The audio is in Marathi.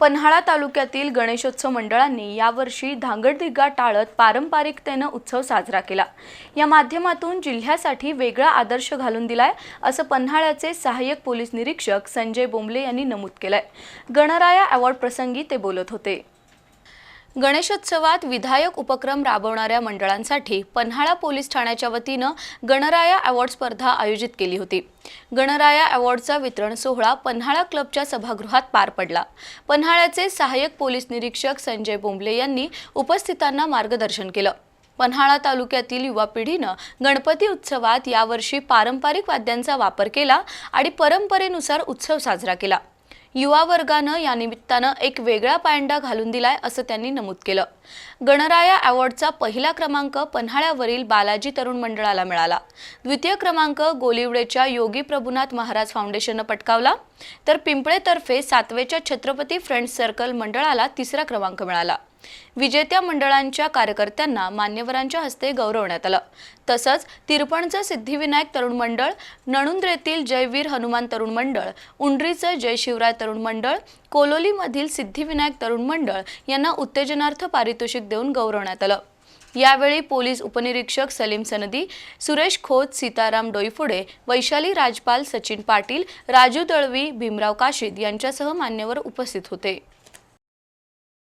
पन्हाळा तालुक्यातील गणेशोत्सव मंडळांनी यावर्षी धांगडधिगा टाळत पारंपरिकतेनं उत्सव साजरा केला. या माध्यमातून जिल्ह्यासाठी वेगळा आदर्श घालून दिलाय असं पन्हाळ्याचे सहाय्यक पोलीस निरीक्षक संजय बोंबले यांनी नमूद केलंय. गणराया अवॉर्ड प्रसंगी ते बोलत होते. गणेशोत्सवात विधायक उपक्रम राबवणाऱ्या मंडळांसाठी पन्हाळा पोलीस ठाण्याच्या वतीनं गणराया अवॉर्ड स्पर्धा आयोजित केली होती. गणराया अवॉर्डचा वितरण सोहळा पन्हाळा क्लबच्या सभागृहात पार पडला. पन्हाळ्याचे सहाय्यक पोलीस निरीक्षक संजय बोंबले यांनी उपस्थितांना मार्गदर्शन केलं. पन्हाळा तालुक्यातील युवा पिढीनं गणपती उत्सवात यावर्षी पारंपरिक वाद्यांचा वापर केला आणि परंपरेनुसार उत्सव साजरा केला. युवा वर्गानं या निमित्तानं एक वेगळा पायंडा घालून दिलाय असं त्यांनी नमूद केलं. गणराया अवॉर्डचा पहिला क्रमांक पन्हाळ्यावरील बालाजी तरुण मंडळाला मिळाला. द्वितीय क्रमांक गोलिवडेच्या योगी प्रभुनाथ महाराज फाउंडेशननं पटकावला. तर पिंपळेतर्फे सातवेच्या छत्रपती फ्रेंड्स सर्कल मंडळाला तिसरा क्रमांक मिळाला. विजेत्या मंडळांच्या कार्यकर्त्यांना मान्यवरांच्या हस्ते गौरवण्यात आलं. तसंच तिरपणचं सिद्धिविनायक तरुण मंडळ नणुंद्रेतील जयवीर हनुमान तरुण मंडळ उंडरीचं जय शिवराय तरुण मंडळ कोलोलीमधील सिद्धिविनायक तरुण मंडळ यांना उत्तेजनार्थ पारितोषिक देऊन गौरवण्यात आलं. यावेळी पोलीस उपनिरीक्षक सलीम सनदी सुरेश खोत सीताराम डोईफुडे वैशाली राजपाल सचिन पाटील राजू दळवी भीमराव काशीद यांच्यासह मान्यवर उपस्थित होते.